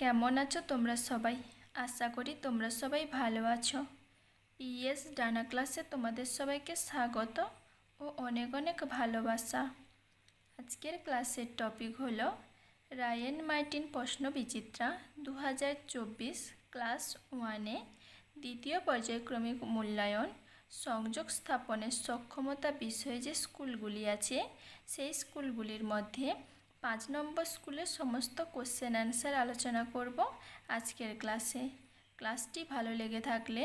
কেমন আছো তোমরা সবাই? আশা করি তোমরা সবাই ভালো আছো। পিএস ডানা ক্লাসে তোমাদের সবাইকে স্বাগত ও অনেক অনেক ভালোবাসা। আজকের ক্লাসের টপিক হলো রায়েন মার্টিন প্রশ্ন বিচিত্রা দু হাজার চব্বিশ ক্লাস ওয়ানে দ্বিতীয় পর্যায়ক্রমিক মূল্যায়ন সংযোগ স্থাপনের সক্ষমতা বিষয়ে যে স্কুলগুলি আছে, সেই স্কুলগুলির মধ্যে পাঁচ নম্বর স্কুলের সমস্ত কোশ্চেন অ্যান্সার আলোচনা করব আজকের ক্লাসে ক্লাসটি ভালো লেগে থাকলে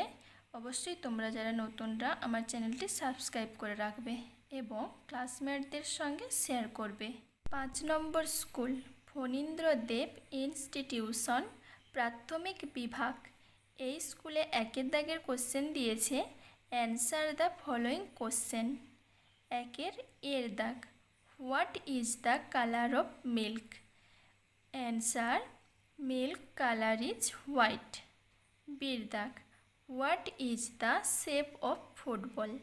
অবশ্যই তোমরা যারা নতুনরা আমার চ্যানেলটি সাবস্ক্রাইব করে রাখবে এবং ক্লাসমেটদের সঙ্গে শেয়ার করবে। পাঁচ নম্বর স্কুল, ফণীন্দ্র দেব ইনস্টিটিউশন প্রাথমিক বিভাগ। এই স্কুলে একের দাগের কোশ্চেন দিয়েছে অ্যান্সার দ্য ফলোয়িং কোশ্চেন একের এর দাগ। What is the color of milk? Answer Milk color is white. Birdak What is the shape of football?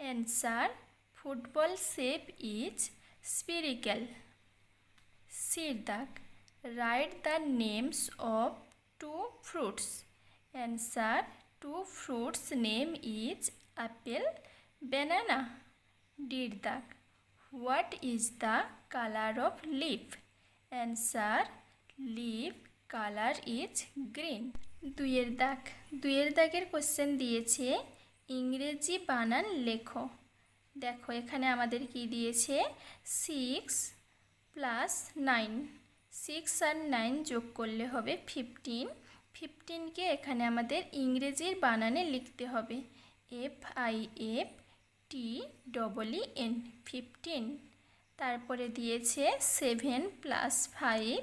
Answer Football shape is spherical. Sirdak Write the names of two fruits. Answer Two fruits name is apple, banana. Dirdak what is the colour of leaf answer leaf colour is green দুইয়ের দাগ। দুইয়ের দাগের question দিয়েছে, ইংরেজি বানান লেখো। দেখো, এখানে আমাদের কি দিয়েছে? সিক্স প্লাস নাইন সিক্স আর নাইন যোগ করলে হবে ফিফটিন ফিফটিনকে এখানে আমাদের ইংরেজির বানানে লিখতে হবে। F I F T double E N fifteen তারপরে দিয়েছে সেভেন প্লাস ফাইভ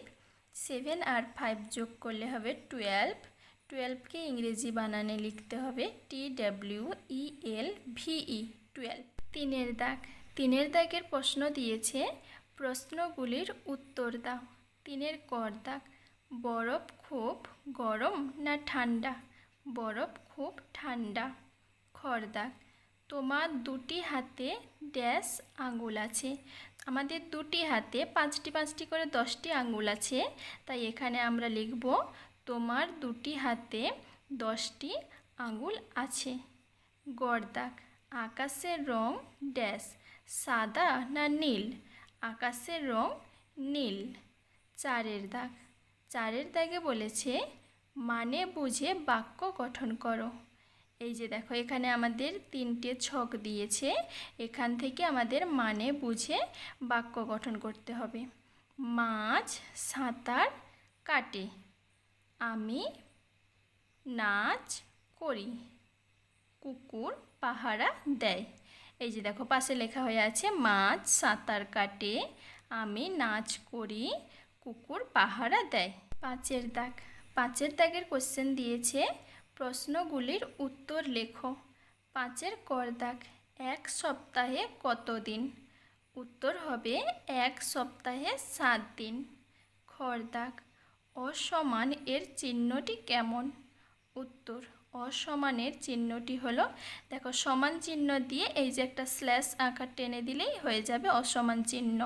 সেভেন আর ফাইভ যোগ করলে হবে টুয়েলভ টুয়েলভকে ইংরেজি বানানে লিখতে হবে টি ডাব্লিউ ই এল ভিই টুয়েলভ তিনের দাগ। তিনের দাগের প্রশ্ন দিয়েছে প্রশ্নগুলির উত্তর দাও। তিনের কর দাগ। বরফ খুব গরম না ঠান্ডা? বরফ খুব ঠান্ডা। খরদাগ তোমার দুটি হাতে ড্যাশ আঙুল আছে। আমাদের দুটি হাতে পাঁচটি পাঁচটি করে দশটি আঙুল আছে। তাই এখানে আমরা লিখব, তোমার দুটি হাতে দশটি আঙুল আছে। গড়দাগ আকাশের রং ড্যাশ, সাদা না নীল? আকাশের রং নীল। চারের দাগ, চারের দাগে বলেছে মানে বুঝে বাক্য গঠন করো। এই যে দেখো, এখানে আমাদের তিনটে ছক দিয়েছে। এখান থেকে আমাদের মানে বুঝে বাক্য গঠন করতে হবে। মাছ, সাঁতার, কাটে। আমি নাচ করি। কুকুর, পাহারা দেয়। এই যে দেখো, পাশে লেখা হয়ে আছে, মাছ, সাঁতার কাটে। আমি নাচ করি, কুকুর, পাহারা দেয়। পাঁচের দাগ। পাঁচের দাগের কোশ্চেন দিয়েছে প্রশ্নগুলির উত্তর লেখো। পাঁচের কর দাগ এক সপ্তাহে কত দিন? উত্তর হবে এক সপ্তাহে সাত দিন। খর দাগ অসমান এর চিহ্নটি কেমন? উত্তর অসমানের চিহ্নটি হলো, দেখো সমান চিহ্ন দিয়ে এই যে একটা স্ল্যাশ আঁকা টেনে দিলেই হয়ে যাবে অসমান চিহ্ন।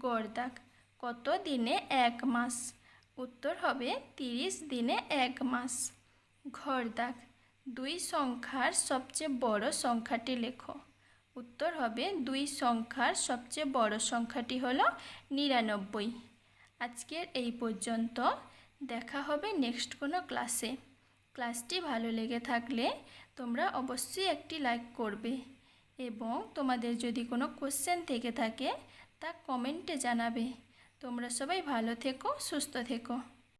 গড় দাগ কত দিনে এক মাস? উত্তর হবে তিরিশ দিনে এক মাস। ঘর দাগ। দুই সংখ্যার সবচেয়ে বড় সংখ্যাটি লেখো। উত্তর হবে, দুই সংখ্যার সবচেয়ে বড় সংখ্যাটি হলো নিরানব্বই। আজকের এই পর্যন্ত। দেখা হবে নেক্সট কোনো ক্লাসে। ক্লাসটি ভালো লেগে থাকলে তোমরা অবশ্যই একটি লাইক করবে এবং তোমাদের যদি কোনো কোশ্চেন থেকে থাকে তা কমেন্টে জানাবে। তোমরা সবাই ভালো থেকো, সুস্থ থেকো।